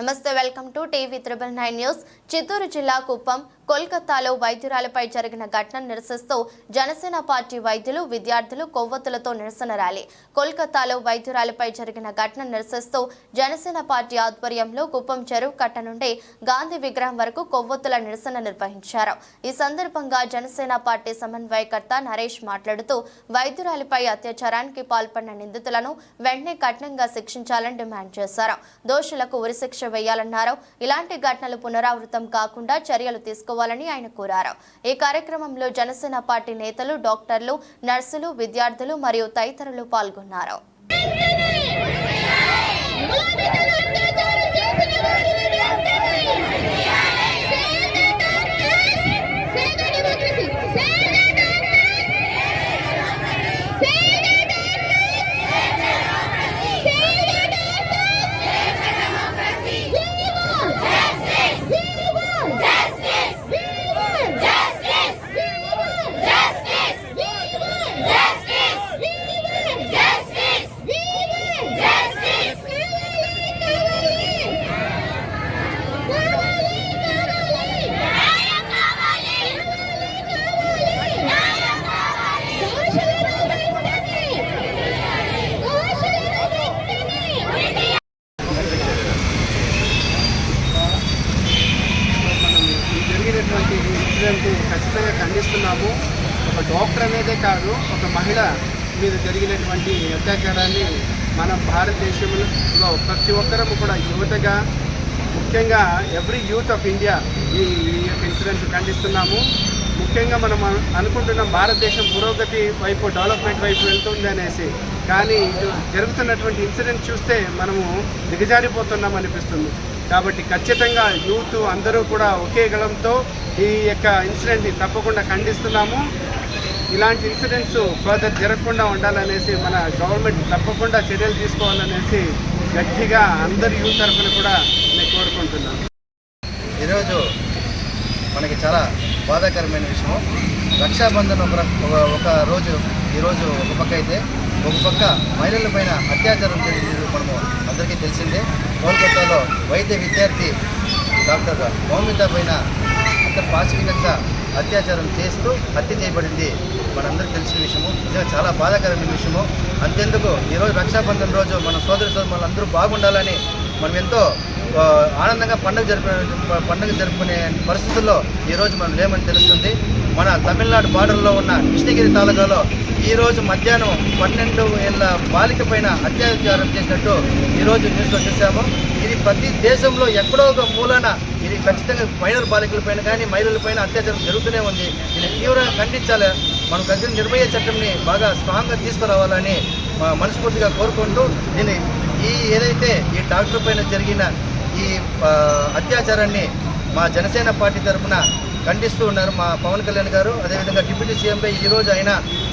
నమస్తే welcome to TV triple nine news. Chittoor జిల్లా కుప్పం కోల్కతాలో వైద్యురాలపై జరిగిన ఘటన నిరసిస్తూ జనసేన పార్టీ వైద్యులు విద్యార్థులు కొవ్వొత్తులతో నిరసన ర్యాలీ. కోల్కతాలో వైద్యురాలపై జరిగిన ఘటన నిరసిస్తూ జనసేన పార్టీ ఆధ్వర్యంలో కుప్పం చెరువు కట్ట నుండి గాంధీ విగ్రహం వరకు కొవ్వొత్తుల నిరసన నిర్వహించారు. ఈ సందర్భంగా జనసేన పార్టీ సమన్వయకర్త నరేష్ మాట్లాడుతూ వైద్యురాలిపై అత్యాచారానికి పాల్పడిన నిందితులను వెంటనే కఠినంగా శిక్షించాలని డిమాండ్ చేశారు. దోషులకు ఉరిశిక్ష వేయాలన్నారు. ఇలాంటి ఘటనలు పునరావృతం కాకుండా చర్యలు చేసుకోవాలని ఆయన కోరారు. ఈ కార్యక్రమంలో జనసేన పార్టీ నేతలు డాక్టర్లు నర్సులు విద్యార్థులు మరియు తదితరులు పాల్గొన్నారు. ఖండిస్తున్నాము ఒక డాక్టర్ అనేదే కాదు ఒక మహిళ మీద జరిగినటువంటి అత్యాచారాన్ని మన భారతదేశంలో ప్రతి ఒక్కరము కూడా యువతగా ముఖ్యంగా ఎవ్రీ యూత్ ఆఫ్ ఇండియా ఈ యొక్క ఇన్సిడెంట్ ఖండిస్తున్నాము ముఖ్యంగా మనం అనుకుంటున్నాం భారతదేశం పురోగతి వైపు డెవలప్మెంట్ వైపు వెళ్తుంది అనేసి. కానీ జరుగుతున్నటువంటి ఇన్సిడెంట్ చూస్తే మనము దిగజారిపోతున్నాం అనిపిస్తుంది. కాబట్టి ఖచ్చితంగా యూత్ అందరూ కూడా ఒకే గళంతో ఈ యొక్క ఇన్సిడెంట్ని తప్పకుండా ఖండిస్తున్నాము. ఇలాంటి ఇన్సిడెంట్స్ ఫర్దర్ జరగకుండా ఉండాలనేసి మన గవర్నమెంట్ తప్పకుండా చర్యలు తీసుకోవాలనేసి గట్టిగా అందరి యూత్ తరఫున కూడా నేను కోరుకుంటున్నాను. ఈరోజు మనకి చాలా బాధాకరమైన విషయం. రక్షాబంధన్ ఒక ఒక- ఒక రోజు ఈరోజు ఒక పక్క అయితే ఒక పక్క మహిళల పైన అత్యాచారం జరిగింది మనము అందరికీ తెలిసిందే. కోల్కతాలో వైద్య విద్యార్థి డాక్టర్ మౌమిత పైన అంత పాశవికంగా అత్యాచారం చేస్తూ హత్య చేయబడింది మనందరికీ తెలిసిన విషయము. నిజంగా చాలా బాధాకరమైన విషయము. అంతెందుకు? ఈరోజు రక్షాబంధన్ రోజు మన సోదరి సోదరులందరూ బాగుండాలని మనం ఎంతో ఆనందంగా పండుగ జరిపే పండుగ జరుపుకునే పరిస్థితుల్లో ఈరోజు మనం లేమని తెలుస్తుంది. మన తమిళనాడు బార్డర్లో ఉన్న కృష్ణగిరి తాలూకాలో ఈరోజు మధ్యాహ్నం పన్నెండు ఏళ్ళ బాలిక పైన అత్యాచారం చేసినట్టు ఈరోజు న్యూస్లో చూసాము ఇది ప్రతి దేశంలో ఎక్కడో ఒక మూలాన ఇది ఖచ్చితంగా మైనర్ బాలికల పైన కానీ మహిళల పైన అత్యాచారం జరుగుతూనే ఉంది. ఇది తీవ్రంగా ఖండించాలి. మనం ఖచ్చితంగా నిర్భయ చట్టంని బాగా స్ట్రాంగ్గా తీసుకురావాలని మనస్ఫూర్తిగా కోరుకుంటూ దీన్ని ఈ ఏదైతే ఈ డాక్టర్ పైన జరిగిన ఈ అత్యాచారాన్ని మా జనసేన పార్టీ తరఫున ఖండిస్తూ ఉన్నారు మా పవన్ కళ్యాణ్ గారు. అదేవిధంగా డిప్యూటీ సీఎంపై ఈరోజు ఆయన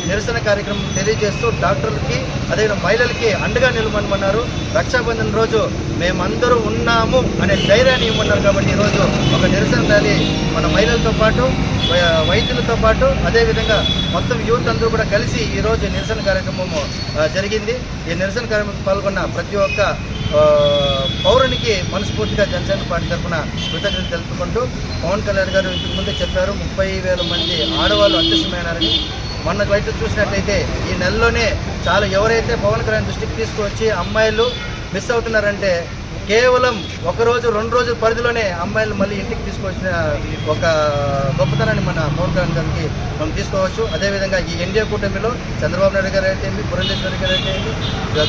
నిరసన కార్యక్రమం తెలియజేస్తూ డాక్టర్లకి అదేవిధంగా మహిళలకి అండగా నిలబడమన్నారు. రక్షాబంధన్ రోజు మేమందరూ ఉన్నాము అనే ధైర్యాన్ని ఇవ్వమన్నారు కాబట్టి ఈరోజు ఒక నిరసన ర్యాలీ మన మహిళలతో పాటు వైద్యులతో పాటు అదేవిధంగా మొత్తం యూత్ అందరూ కూడా కలిసి ఈరోజు నిరసన కార్యక్రమం జరిగింది. ఈ నిరసన కార్యక్రమం పాల్గొన్న ప్రతి ఒక్క పౌరునికి మనస్ఫూర్తిగా జనసేన పార్టీ తరఫున కృతజ్ఞతలు తెలుపుకుంటూ పవన్ కళ్యాణ్ గారు ఇంతకుముందే చెప్పారు ముప్పై వేల మంది ఆడవాళ్ళు అదృశ్యమైనారని. మొన్న బయట చూసినట్లయితే ఈ నెలలోనే చాలా ఎవరైతే పవన్ కళ్యాణ్ దృష్టికి తీసుకువచ్చి అమ్మాయిలు మిస్ అవుతున్నారంటే కేవలం ఒకరోజు రెండు రోజుల పరిధిలోనే అమ్మాయిలు మళ్ళీ ఇంటికి తీసుకొచ్చిన ఒక గొప్పతనాన్ని మన పవన్ కళ్యాణ్ గారికి మనం తీసుకోవచ్చు. అదేవిధంగా ఈ ఎన్డీఏ కూటమిలో చంద్రబాబు నాయుడు గారు అయితే పురంధేశ్వరి గారు అయితే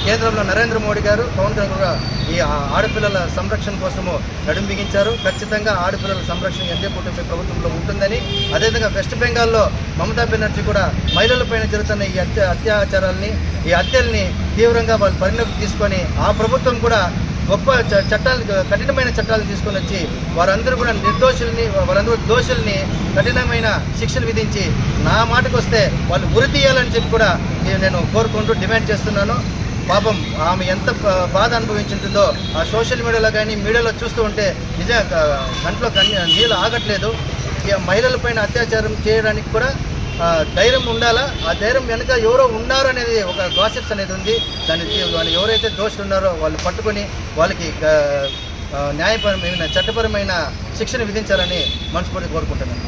కేంద్రంలో నరేంద్ర మోడీ గారు పవన్ కళ్యాణ్ కూడా ఈ ఆడపిల్లల సంరక్షణ కోసము నడుం బిగించారు. ఖచ్చితంగా ఆడపిల్లల సంరక్షణ ఎన్డీఏ కూటమి ప్రభుత్వంలో ఉంటుందని. అదేవిధంగా వెస్ట్ బెంగాల్లో మమతా బెనర్జీ కూడా మహిళలపైన జరుగుతున్న ఈ అత్య అత్యాచారాలని ఈ హత్యల్ని తీవ్రంగా వాళ్ళు పరిణతి తీసుకొని ఆ ప్రభుత్వం కూడా గొప్ప చ- చట్టాలు కఠినమైన చట్టాలు తీసుకొని వచ్చి వారందరూ కూడా నిర్దోషుల్ని వారందరూ దోషుల్ని కఠినమైన శిక్షలు విధించి నా మాటకు వస్తే వాళ్ళు ఉరి తీయాలని చెప్పి కూడా నేను- కోరుకుంటూ డిమాండ్ చేస్తున్నాను. పాపం ఆమె ఎంత బాధ అనుభవించుంటుందో ఆ సోషల్ మీడియాలో కానీ మీడియాలో చూస్తూ ఉంటే నిజంగా కంట్లో కన్నీ నీళ్ళు ఆగట్లేదు. మహిళలపైన అత్యాచారం చేయడానికి కూడా ధైర్యం ఉండాలా? ఆ ధైర్యం వెనుక ఎవరో ఉన్నారు అనేది ఒక గాసిప్స్ అనేది ఉంది. దాన్ని వాళ్ళు ఎవరైతే దోషులు ఉన్నారో వాళ్ళు పట్టుకొని వాళ్ళకి న్యాయపరమైన చట్టపరమైన శిక్షణ విధించాలని మనస్ఫూర్తి కోరుకుంటున్నాను.